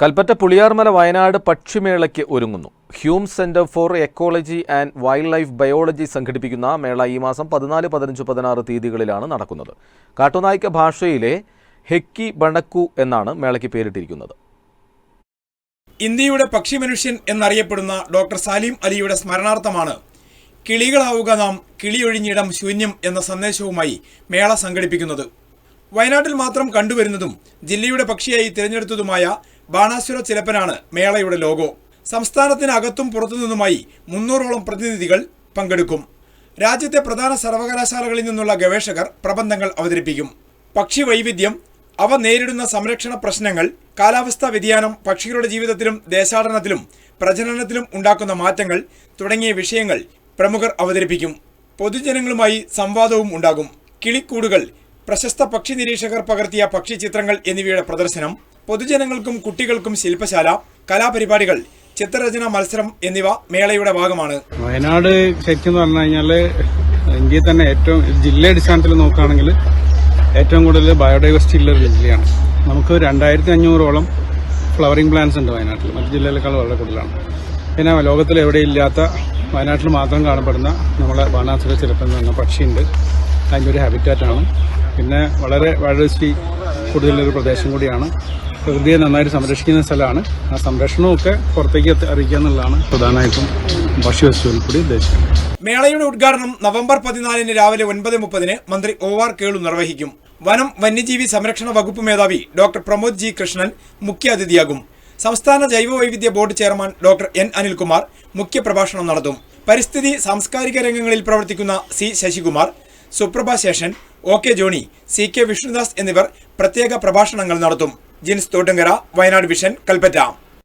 കൽപ്പറ്റ പുളിയാർമല വയനാട് പക്ഷിമേളയ്ക്ക് ഒരുങ്ങുന്നു. Hume centre for ecology and wildlife biology സംഘടിപ്പിക്കുന്ന മേള ഈ മാസം പതിനാല് പതിനഞ്ച് പതിനാറ് തീയതികളിലാണ് നടക്കുന്നത്. കാട്ടുനായ്ക്ക ഭാഷയിലെ ഹെക്കി ബണക്കു എന്നാണ് മേളയ്ക്ക് പേരിട്ടിരിക്കുന്നത്. ഇന്ത്യയുടെ പക്ഷി മനുഷ്യൻ എന്നറിയപ്പെടുന്ന ഡോക്ടർ സാലിം അലിയുടെ സ്മരണാർത്ഥമാണ് കിളികളാവുക നാം കിളിയൊഴിഞ്ഞിടം ശൂന്യം എന്ന സന്ദേശവുമായി മേള സംഘടിപ്പിക്കുന്നത്. വയനാട്ടിൽ മാത്രം കണ്ടുവരുന്നതും ജില്ലയുടെ പക്ഷിയായി തിരഞ്ഞെടുത്തതുമായ ബാണാസുര ചിലപ്പനാണ് മേളയുടെ ലോഗോ. സംസ്ഥാനത്തിനകത്തും പുറത്തുനിന്നുമായി മുന്നൂറോളം പ്രതിനിധികൾ പങ്കെടുക്കും. രാജ്യത്തെ പ്രധാന സർവകലാശാലകളിൽ നിന്നുള്ള ഗവേഷകർ പ്രബന്ധങ്ങൾ അവതരിപ്പിക്കും. പക്ഷി വൈവിധ്യം അവ നേരിടുന്ന സംരക്ഷണ പ്രശ്നങ്ങൾ കാലാവസ്ഥാ വ്യതിയാനം പക്ഷികളുടെ ജീവിതത്തിലും ദേശാടനത്തിലും പ്രജനനത്തിലും ഉണ്ടാക്കുന്ന മാറ്റങ്ങൾ തുടങ്ങിയ വിഷയങ്ങൾ പ്രമുഖർ അവതരിപ്പിക്കും. പൊതുജനങ്ങളുമായി സംവാദവും ഉണ്ടാകും. കിളിക്കൂടുകൾ പ്രശസ്ത പക്ഷി നിരീക്ഷകർ പകർത്തിയ പക്ഷി ചിത്രങ്ങൾ എന്നിവയുടെ പ്രദർശനം പൊതുജനങ്ങൾക്കും കുട്ടികൾക്കും ശില്പശാല കലാപരിപാടികൾ ചിത്രരചന മത്സരം എന്നിവ മേളയുടെ ഭാഗമാണ്. വയനാട് ശരിക്കും പറഞ്ഞു കഴിഞ്ഞാൽ ഇന്ത്യയിൽ തന്നെ ഏറ്റവും ജില്ല അടിസ്ഥാനത്തിൽ നോക്കുകയാണെങ്കിൽ ഏറ്റവും കൂടുതൽ ബയോഡൈവേഴ്സിറ്റി ഉള്ള ഒരു ജില്ലയാണ്. നമുക്ക് രണ്ടായിരത്തി അഞ്ഞൂറോളം ഫ്ലവറിംഗ് പ്ലാന്റ്സ് ഉണ്ട് വയനാട്ടിൽ. മറ്റു ജില്ലകളെക്കാൾ വളരെ കൂടുതലാണ്. പിന്നെ ലോകത്തിൽ എവിടെ ഇല്ലാത്ത വയനാട്ടിൽ മാത്രം കാണപ്പെടുന്ന നമ്മളെ ബാണാസുര ചിലപ്പം എന്ന് പറഞ്ഞ പക്ഷിയുണ്ട്. അതിന്റെ ഒരു ഹാബിറ്റാറ്റാണ് പിന്നെ വളരെ ബയോഡൈവേഴ്സിറ്റി കൂടുതലൊരു പ്രദേശം കൂടിയാണ്. പ്രകൃതിയെ നന്നായിട്ട് സംരക്ഷിക്കുന്ന സ്ഥലമാണ്. ആ സംരക്ഷണമൊക്കെ പുറത്തേക്ക് അറിയിക്കുക എന്നുള്ളതാണ് പ്രധാനമായിട്ടും ഭക്ഷ്യവസ്തുവിൽ കൂടി ഉദ്ദേശിക്കുന്നത് മേളയുടെ ഉദ്ഘാടനം നവംബർ പതിനാലിന് രാവിലെ ഒൻപത് മുപ്പതിന് മന്ത്രി ഒ ആർ കേളു നിർവഹിക്കും. വനം വന്യജീവി സംരക്ഷണ വകുപ്പ് മേധാവി ഡോക്ടർ പ്രമോദ് ജി കൃഷ്ണൻ മുഖ്യാതിഥിയാകും. സംസ്ഥാന ജൈവവൈവിധ്യ board chairman doctor N. Anilkumar മുഖ്യപ്രഭാഷണം നടത്തും. പരിസ്ഥിതി സാംസ്കാരിക രംഗങ്ങളിൽ പ്രവർത്തിക്കുന്ന C. Sasikumar Suprabha Seshan O K Johny C K Vishnudas എന്നിവർ പ്രത്യേക പ്രഭാഷണങ്ങൾ നടത്തും. ജിൻസ് തോട്ടുങ്കര വയനാട് വിഷൻ കൽപ്പറ്റ.